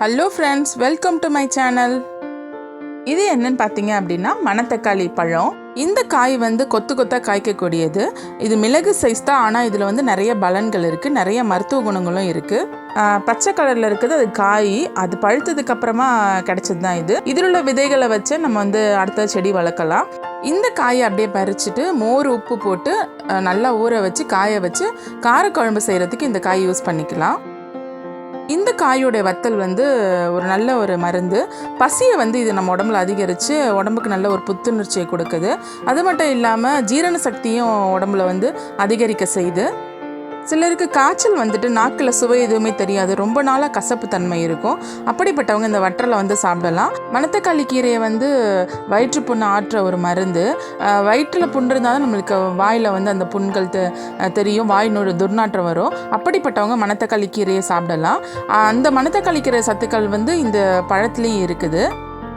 Hello friends welcome to my channel இது என்னன்னு பார்த்தீங்க அப்படின்னா மணத்தக்காளி பழம். இந்த காய் வந்து கொத்து கொத்தாக காய்க்கக்கூடியது. இது மிளகு சைஸ் தான் ஆனால் இதில் வந்து நிறைய பலன்கள் இருக்குது நிறைய மருத்துவ குணங்களும் இருக்குது பச்சை கலரில் இருக்குது அது காய் அது பழுத்ததுக்கு அப்புறமா கிடைச்சது தான் இது. இதில் உள்ள விதைகளை வச்சு நம்ம வந்து அடுத்த செடி வளர்க்கலாம். இந்த காயை அப்படியே பறிச்சுட்டு மோர் உப்பு போட்டு நல்லா ஊற வச்சு காய வச்சு காரக்குழம்பு செய்கிறதுக்கு இந்த காய் யூஸ் பண்ணிக்கலாம். இந்த காயோடைய வத்தல் வந்து ஒரு நல்ல ஒரு மருந்து. பசியை வந்து இது நம்ம உடம்புல அதிகரித்து உடம்புக்கு நல்ல ஒரு புத்துணர்ச்சியை கொடுக்குது. அது மட்டும் இல்லாமல் ஜீரண சக்தியும் உடம்புல வந்து அதிகரிக்க செய்யுது. சிலருக்கு காய்ச்சல் வந்துட்டு நாக்கில் சுவை எதுவுமே தெரியாது. ரொம்ப நாளாக கசப்பு தன்மை இருக்கும். அப்படிப்பட்டவங்க இந்த வற்றலை வந்து சாப்பிடலாம். மணத்தக்காளி கீரையை வந்து வயிற்று புண்ணை ஆற்ற ஒரு மருந்து. வயிற்றில் புண் இருந்தால் தான் நம்மளுக்கு வாயில் வந்து அந்த புண்கள் தெ- தெரியும். வாய் நோய் துர்நாற்றம் வரும். அப்படிப்பட்டவங்க மணத்தக்காளி கீரையை சாப்பிடலாம். அந்த மணத்தக்காளி கீரை சத்துக்கள் வந்து இந்த பழத்துலேயும் இருக்குது.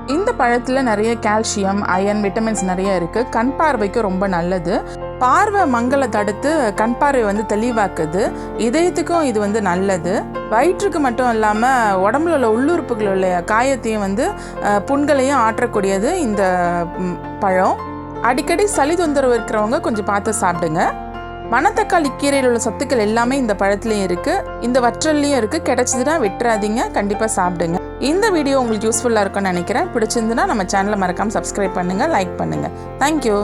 இந்த பழத்தில் நிறைய கால்சியம் அயன் விட்டமின்ஸ் நிறைய இருக்குது கண் பார்வைக்கு ரொம்ப நல்லது. பார்வை மங்களை தடுத்து கண் பார்வை வந்து தெளிவாக்குது. இதயத்துக்கும் இது வந்து நல்லது. வயிற்றுக்கு மட்டும் இல்லாமல் உடம்புல உள்ள உள்ளுறுப்புகள் உள்ள காயத்தையும் வந்து புண்களையும் ஆற்றக்கூடியது இந்த பழம். அடிக்கடி சளி தொந்தரவு இருக்கிறவங்க கொஞ்சம் பார்த்து சாப்பிடுங்க. மணத்தக்காளி கீரையில் உள்ள சத்துக்கள் எல்லாமே இந்த பழத்துலேயும் இருக்குது இந்த வற்றல்லையும் இருக்குது கிடச்சிதுன்னா விட்டுறாதீங்க. கண்டிப்பாக சாப்பிடுங்க. இந்த வீடியோ உங்களுக்கு யூஸ்ஃபுல்லாக இருக்கும்னு நினைக்கிறேன். பிடிச்சிருந்துன்னா நம்ம சேனலை மறக்காமல் சப்ஸ்கிரைப் பண்ணுங்கள் லைக் பண்ணுங்கள் தேங்க்யூ